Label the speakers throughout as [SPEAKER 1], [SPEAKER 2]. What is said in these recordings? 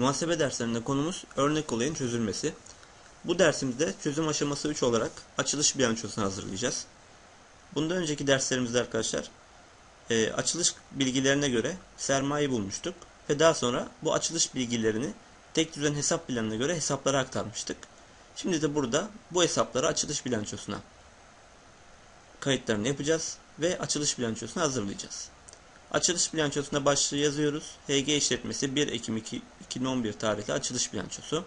[SPEAKER 1] Muhasebe derslerinde konumuz örnek olayın çözülmesi. Bu dersimizde çözüm aşaması 3 olarak açılış bilançosunu hazırlayacağız. Bundan önceki derslerimizde arkadaşlar e, açılış bilgilerine göre sermaye bulmuştuk ve daha sonra bu açılış bilgilerini tek düzen hesap planına göre hesaplara aktarmıştık. Şimdi de burada bu hesapları açılış bilançosuna kayıtlarını yapacağız ve açılış bilançosunu hazırlayacağız. Açılış bilançosuna başlığı yazıyoruz. HG işletmesi 1 Ekim 2, 2011 tarihli açılış bilançosu.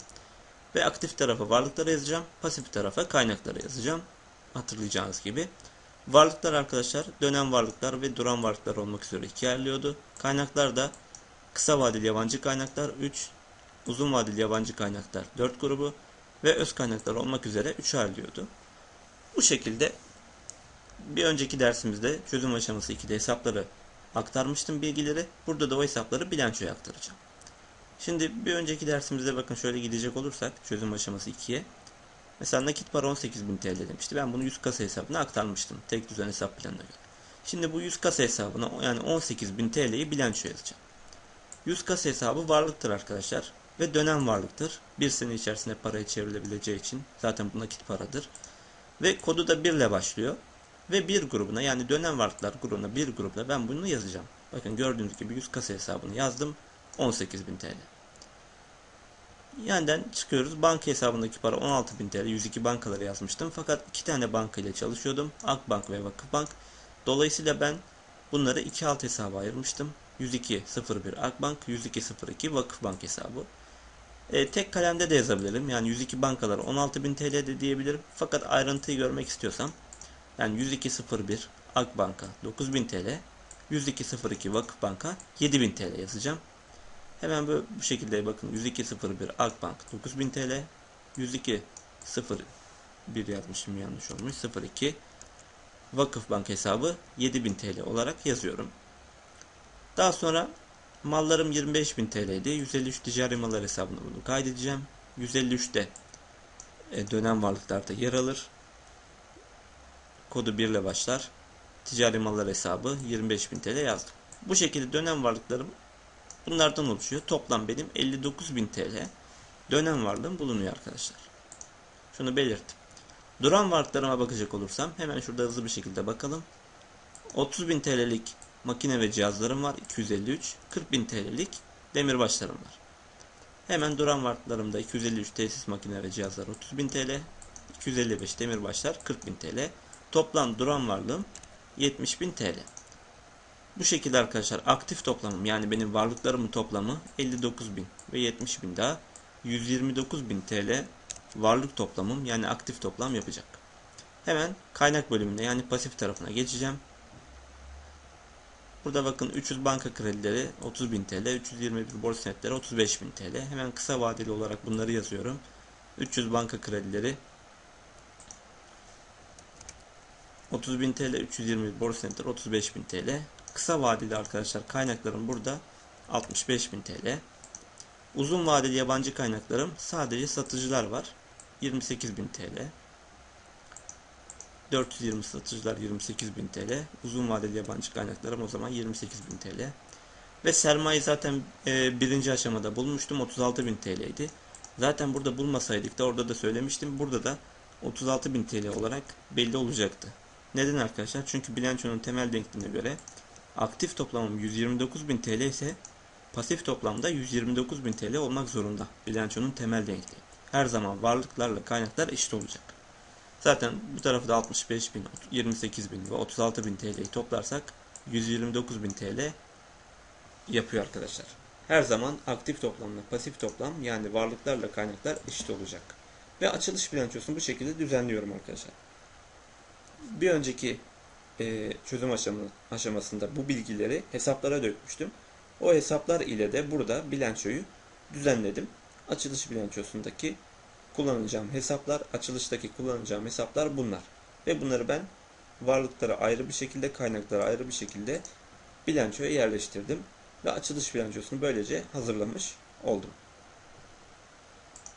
[SPEAKER 1] Ve aktif tarafa varlıkları yazacağım. Pasif tarafa kaynakları yazacağım. Hatırlayacağınız gibi. Varlıklar arkadaşlar dönem varlıklar ve duran varlıklar olmak üzere ikiye ayrılıyordu. Kaynaklar da kısa vadeli yabancı kaynaklar 3, uzun vadeli yabancı kaynaklar 4 grubu ve öz kaynaklar olmak üzere 3 ayrılıyordu. Bu şekilde bir önceki dersimizde çözüm aşaması 2'de hesapları aktarmıştım bilgileri. Burada da o hesapları bilançoya aktaracağım. Şimdi bir önceki dersimizde bakın şöyle gidecek olursak çözüm aşaması 2'ye. Mesela nakit para 18.000 TL demişti. Ben bunu 100 kasa hesabına aktarmıştım. Tek düzen hesap planına göre. Şimdi bu 100 kasa hesabına yani 18.000 TL'yi bilançoya yazacağım. 100 kasa hesabı varlıktır arkadaşlar. Ve dönem varlıktır. Bir sene içerisinde paraya çevrilebileceği için zaten bu nakit paradır. Ve kodu da 1 ile başlıyor. Ve bir grubuna yani dönem varlıklar grubuna bir grupla ben bunu yazacağım. Bakın gördüğünüz gibi 100 kasa hesabını yazdım. 18.000 TL. Yeniden çıkıyoruz. Banka hesabındaki para 16.000 TL. 102 bankaları yazmıştım. Fakat iki tane banka ile çalışıyordum. Akbank ve Vakıfbank. Dolayısıyla ben bunları iki alt hesaba ayırmıştım. 102.01 Akbank, 102.02 Vakıfbank hesabı. E, tek kalemde de yazabilirim. Yani 102 bankalar 16.000 TL de diyebilirim. Fakat ayrıntıyı görmek istiyorsam yani 102.01 Akbank'a 9000 TL, 102.02 Vakıfbank'a 7000 TL yazacağım. Hemen böyle bu şekilde bakın 102.01 Akbank 9000 TL, 102.01 yazmışım yanlış olmuş 02 Vakıfbank hesabı 7000 TL olarak yazıyorum. Daha sonra mallarım 25.000 TL'ydi. 153 ticari mallar hesabına bunu kaydedeceğim. 153'te e, dönem varlıklarda yer alır kodu 1 ile başlar. Ticari mallar hesabı 25.000 TL yazdım. Bu şekilde dönem varlıklarım bunlardan oluşuyor. Toplam benim 59.000 TL dönem varlığım bulunuyor arkadaşlar. Şunu belirttim. Duran varlıklarıma bakacak olursam hemen şurada hızlı bir şekilde bakalım. 30.000 TL'lik makine ve cihazlarım var 253. 40.000 TL'lik demirbaşlarım var. Hemen duran varlıklarımda 253 tesis makine ve cihazlar 30.000 TL. 255 demirbaşlar 40.000 TL. Toplam duran varlığım 70.000 TL. Bu şekilde arkadaşlar aktif toplamım yani benim varlıklarımın toplamı 59.000 ve 70.000 daha 129.000 TL varlık toplamım yani aktif toplam yapacak. Hemen kaynak bölümünde yani pasif tarafına geçeceğim. Burada bakın 300 banka kredileri 30.000 TL, 321 borç senetleri 35.000 TL. Hemen kısa vadeli olarak bunları yazıyorum. 300 banka kredileri 30.000 TL 320 borç senetleri 35.000 TL. Kısa vadeli arkadaşlar kaynaklarım burada 65.000 TL. Uzun vadeli yabancı kaynaklarım sadece satıcılar var. 28.000 TL. 420 satıcılar 28.000 TL. Uzun vadeli yabancı kaynaklarım o zaman 28.000 TL. Ve sermaye zaten e, birinci aşamada bulmuştum. 36.000 TL idi. Zaten burada bulmasaydık da orada da söylemiştim. Burada da 36.000 TL olarak belli olacaktı. Neden arkadaşlar? Çünkü bilançonun temel denkliğine göre aktif toplamım 129.000 TL ise pasif toplamda 129.000 TL olmak zorunda. Bilançonun temel denkliği. Her zaman varlıklarla kaynaklar eşit olacak. Zaten bu tarafı da 65.000, 28.000 ve 36.000 TL'yi toplarsak 129.000 TL yapıyor arkadaşlar. Her zaman aktif toplamla pasif toplam yani varlıklarla kaynaklar eşit olacak. Ve açılış bilançosunu bu şekilde düzenliyorum arkadaşlar bir önceki e, çözüm aşama, aşamasında bu bilgileri hesaplara dökmüştüm. O hesaplar ile de burada bilançoyu düzenledim. Açılış bilançosundaki kullanacağım hesaplar, açılıştaki kullanacağım hesaplar bunlar. Ve bunları ben varlıklara ayrı bir şekilde, kaynaklara ayrı bir şekilde bilançoya yerleştirdim. Ve açılış bilançosunu böylece hazırlamış oldum.